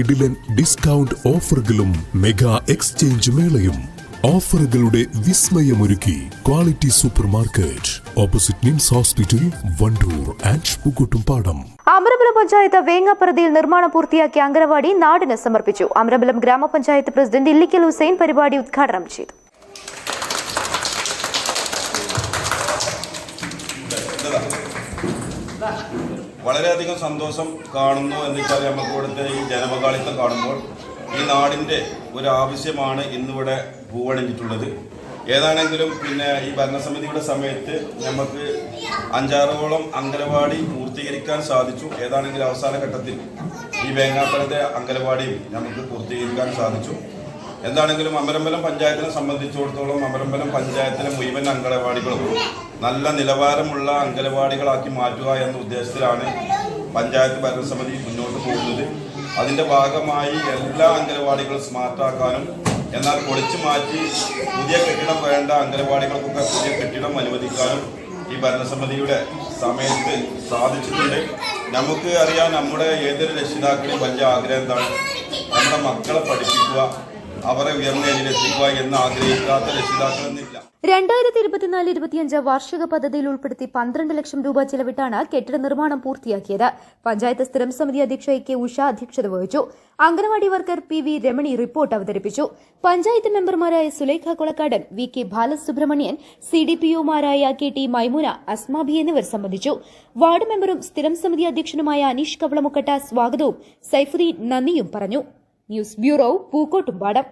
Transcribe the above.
കിടിലൻ ഡിസ്കൗണ്ട് ഓഫറുകളും mega exchange മേളയും. ഓഫറുകളുടെ വിസ്മയമൊരുക്കി quality super market opposite NIMS hospital Wandoor and Pookottumpadam Amarambalam panchayat വേങ്ങാപ്പറതിയിൽ നിർമ്മാണം പൂർത്തിയാക്കിയ അംഗനവാടി നാടിന് സമർപ്പിച്ചു. അമരബലം ഗ്രാമപഞ്ചായത്ത് പ്രസിഡന്റ് ഇല്ലിക്കൽ ഹുസൈൻ പരിപാടി ഉദ്ഘാടനം ചെയ്തു. വളരെയധികം സന്തോഷം കാണുന്നു എന്ന് വെച്ചാൽ നമുക്ക് ഇവിടുത്തെ ഈ ജനപങ്കാളിത്തം കാണുമ്പോൾ ഈ നാടിന്റെ ഒരു ആവശ്യമാണ് ഇന്നിവിടെ പൂവണിഞ്ഞിട്ടുള്ളത് ഏതാണെങ്കിലും പിന്നെ ഈ ഭരണസമിതിയുടെ സമയത്ത് നമുക്ക് അഞ്ചാറോളം അങ്കനവാടി പൂർത്തീകരിക്കാൻ സാധിച്ചു. ഏതാണെങ്കിലും അവസാന ഘട്ടത്തിൽ ഈ വേങ്ങാപ്പുറത്തെ അങ്കനവാടിയും നമുക്ക് പൂർത്തീകരിക്കാൻ സാധിച്ചു. എന്താണെങ്കിലും അമരമ്പലം പഞ്ചായത്തിനെ സംബന്ധിച്ചിടത്തോളം അമരമ്പലം പഞ്ചായത്തിലെ മുഴുവൻ അംഗനവാടികളും നല്ല നിലവാരമുള്ള അംഗനവാടികളാക്കി മാറ്റുക എന്ന ഉദ്ദേശത്തിലാണ് പഞ്ചായത്ത് ഭരണസമിതി മുന്നോട്ട് പോകുന്നത്. അതിന്റെ ഭാഗമായി എല്ലാ അംഗനവാടികളും സ്മാർട്ടാക്കാനും എന്നാൽ പൊളിച്ചു മാറ്റി പുതിയ കെട്ടിടം വേണ്ട അംഗനവാടികൾക്കൊക്കെ പുതിയ കെട്ടിടം അനുവദിക്കാനും ഈ ഭരണസമിതിയുടെ സമയത്ത് സാധിച്ചിട്ടുണ്ട്. നമുക്ക് അറിയാം നമ്മുടെ ഏതൊരു രക്ഷിതാക്കളും വലിയ ആഗ്രഹം എന്താണ്? നമ്മുടെ മക്കളെ പഠിപ്പിക്കുക അവരെ ഉയർന്ന എന്ന് ആഗ്രഹിക്കാത്ത രക്ഷിതാക്കളെന്നില്ല രണ്ടായിരത്തി ഇരുപത്തിനാല് ഇരുപത്തിയഞ്ച് വാർഷിക പദ്ധതിയിൽ ഉൾപ്പെടുത്തി പന്ത്രണ്ട് ലക്ഷം രൂപ ചെലവിട്ടാണ് കെട്ടിട നിർമ്മാണം പൂർത്തിയാക്കിയത്. പഞ്ചായത്ത് സ്ഥിരം സമിതി അധ്യക്ഷ എ കെ ഉഷ അധ്യക്ഷത വഹിച്ചു. Anganwadi worker P V Ramani report അവതരിപ്പിച്ചു. പഞ്ചായത്ത് മെമ്പർമാരായ Sulekha Kolakkadan V K Balasubramanian C D P ഒമാരായ K T Maimuna Asmabi എന്നിവർ സംബന്ധിച്ചു. വാർഡ് മെമ്പറും സ്ഥിരം സമിതി അധ്യക്ഷനുമായ അനീഷ് കവളമുക്കട്ട സ്വാഗതവും സൈഫുദ്ദീൻ നന്ദിയും പറഞ്ഞു. News bureau Pookottumpadam.